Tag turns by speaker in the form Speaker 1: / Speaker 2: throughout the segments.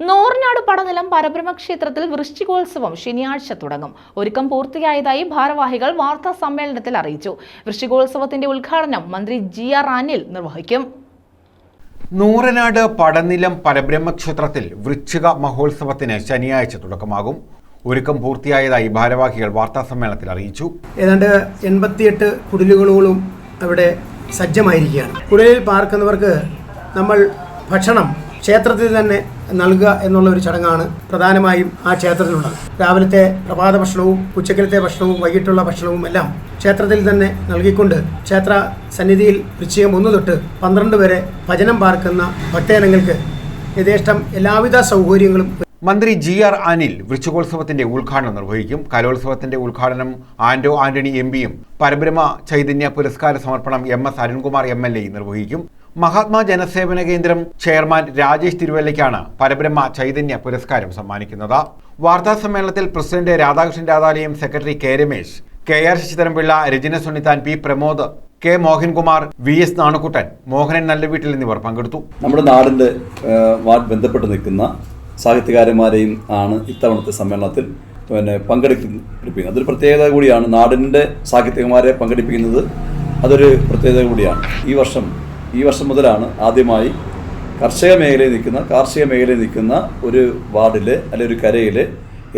Speaker 1: നൂറിനാട് പടനിലം പരബ്രഹ്മ ക്ഷേത്രത്തിൽ വൃശ്ചികോത്സവം ശനിയാഴ്ച തുടങ്ങും. ഒരുക്കം പൂർത്തിയായതായി ഭാരവാഹികൾ വാർത്താ സമ്മേളനത്തിൽ അറിയിച്ചു. വൃശ്ചികോത്സവത്തിന്റെ ഉദ്ഘാടനം മന്ത്രി ജി ആർ അനിൽ നിർവഹിക്കും.
Speaker 2: നൂറനാട് പടനിലം പരബ്രഹ്മക്ഷേത്രത്തിൽ വൃശ്ചിക മഹോത്സവത്തിന് ശനിയാഴ്ച തുടക്കമാകും. ഒരുക്കം പൂർത്തിയായതായി ഭാരവാഹികൾ വാർത്താ സമ്മേളനത്തിൽ അറിയിച്ചു.
Speaker 3: ഏതാണ്ട് എൺപത്തിയെട്ട് കുടിലുകളോളം അവിടെ സജ്ജമായിരിക്കുകയാണ്. കുടിലിൽ പാർക്കുന്നവർക്ക് നമ്മൾ ഭക്ഷണം ക്ഷേത്രത്തിൽ തന്നെ നൽകുക എന്നുള്ള ഒരു ചടങ്ങാണ് പ്രധാനമായും ആ ക്ഷേത്രത്തിലുള്ളത് രാവിലത്തെ പ്രഭാത ഭക്ഷണവും ഉച്ചക്കലത്തെ ഭക്ഷണവും വൈകിട്ടുള്ള ഭക്ഷണവും എല്ലാം ക്ഷേത്രത്തിൽ തന്നെ നൽകിക്കൊണ്ട് ക്ഷേത്ര സന്നിധിയിൽ വൃശ്ചികം ഒന്ന് തൊട്ട് പന്ത്രണ്ട് വരെ ഭജനം പാർക്കുന്ന ഭക്തജനങ്ങൾക്ക് യഥേഷ്ടം എല്ലാവിധ സൗകര്യങ്ങളും
Speaker 2: മന്ത്രി ജി ആർ അനിൽ വൃശ്ചികോത്സവത്തിന്റെ ഉദ്ഘാടനം നിർവഹിക്കും. കലോത്സവത്തിന്റെ ഉദ്ഘാടനം ആന്റോ ആന്റണി എം പിയും പരബ്രഹ്മ ചൈതന്യ പുരസ്കാര സമർപ്പണം M S Arunkumar M L A നിർവഹിക്കും. മഹാത്മാ ജനസേവന കേന്ദ്രം ചെയർമാൻ രാജേഷ് തിരുവല്ലയ്ക്കാണ് പരബ്രഹ്മ ചൈതന്യ പുരസ്കാരം സമ്മാനിക്കുന്നത്. വാർത്താ സമ്മേളനത്തിൽ president Radhakrishnan Radhalayam secretary K Ramesh K R Sasidharan Pillai Rajana Sunithan P Pramod K Mohankumar V S Nanukuttan Mohanan Nallaveettil എന്നിവർ പങ്കെടുത്തു.
Speaker 4: നമ്മുടെ നാടിന്റെ ബന്ധപ്പെട്ട് നിൽക്കുന്ന സാഹിത്യകാരന്മാരെയും ആണ് ഇത്തവണത്തെ സമ്മേളനത്തിൽ പിന്നെ പങ്കെടുപ്പിക്കുന്നത് അതൊരു പ്രത്യേകത കൂടിയാണ്. നാടിന്റെ സാഹിത്യകാരന്മാരെ പങ്കെടുപ്പിക്കുന്നത് അതൊരു പ്രത്യേകത കൂടിയാണ്. ഈ വർഷം ഈ വർഷം മുതലാണ് ആദ്യമായി കർഷക മേഖലയിൽ നിൽക്കുന്ന കാർഷിക മേഖലയിൽ നിൽക്കുന്ന ഒരു വാർഡിൽ അല്ലെങ്കിൽ ഒരു കരയിൽ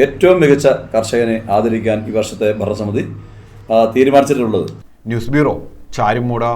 Speaker 4: ഏറ്റവും മികച്ച കർഷകനെ ആദരിക്കാൻ ഈ വർഷത്തെ ഭരണസമിതി തീരുമാനിച്ചിട്ടുള്ളത്.
Speaker 2: News bureau Charummood.